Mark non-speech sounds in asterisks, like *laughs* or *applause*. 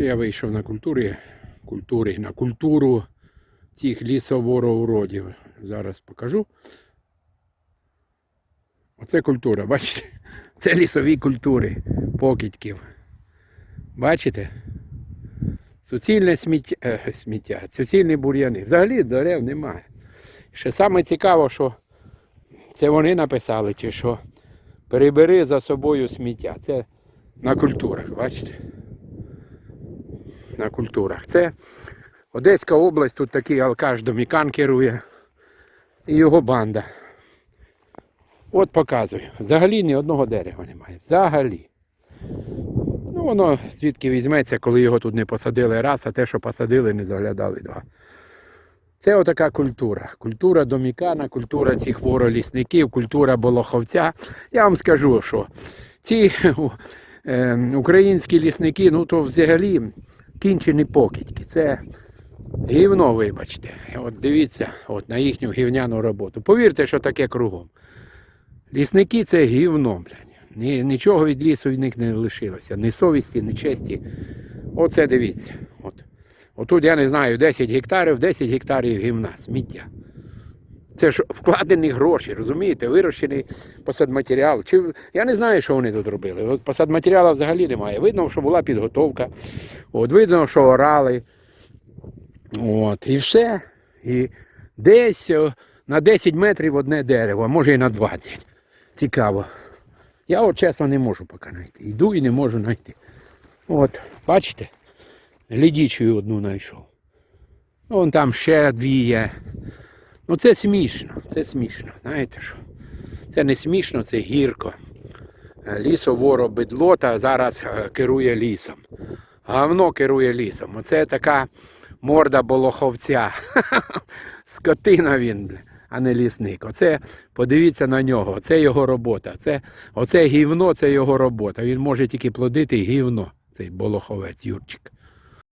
Це я вийшов на культурі, культури, на культуру цих лісовороуродів. Зараз покажу. Оце культура, бачите? *laughs* Це лісові культури покидьків. Бачите? Суцільне сміття, е, сміття, суцільні бур'яни. Взагалі дерев немає. Ще саме цікаво, що це вони написали, чи що перебери за собою сміття. Це на культурах, бачите? На культурах. Це Одеська область, тут такий алкаш Домікан керує. І його банда. От показую. Взагалі ні одного дерева немає. Взагалі. Ну, воно звідки візьметься, коли його тут не посадили раз, а те, що посадили, не заглядали два. Це отака культура. Культура домікана, культура цих воролісників, культура болоховця. Я вам скажу, що ці е, українські лісники, ну то взагалі кінчені покидьки. Це гівно, вибачте. От дивіться от на їхню гівняну роботу. Повірте, що таке кругом. Лісники це гівно, блядь. Ні, нічого від лісу від них не лишилося. Ні совісті, ні честі. Оце дивіться. От. Отут я не знаю, 10 гектарів, 10 гектарів гівна, сміття. Це ж вкладені гроші, розумієте? Вирощений посадматеріал. Чи... Я не знаю, що вони тут робили. Посадматеріалу взагалі немає. Видно, що була підготовка. От, видно, що орали. От, і все. І десь на 10 метрів одне дерево, а може і на 20. Цікаво. Я от чесно не можу поки знайти. Йду і не можу знайти. От, бачите? Глядічою одну знайшов. Вон там ще дві є. Ну це смішно, це смішно. Знаєте що? Це не смішно, це гірко. Е, Лісоворо бедлота зараз е, керує лісом. Гавно керує лісом. Оце така морда болоховця. *laughs* Скотина він, а не лісник. Оце подивіться на нього, це його робота. Це, оце гівно, це його робота. Він може тільки плодити гівно, цей болоховець Юрчик.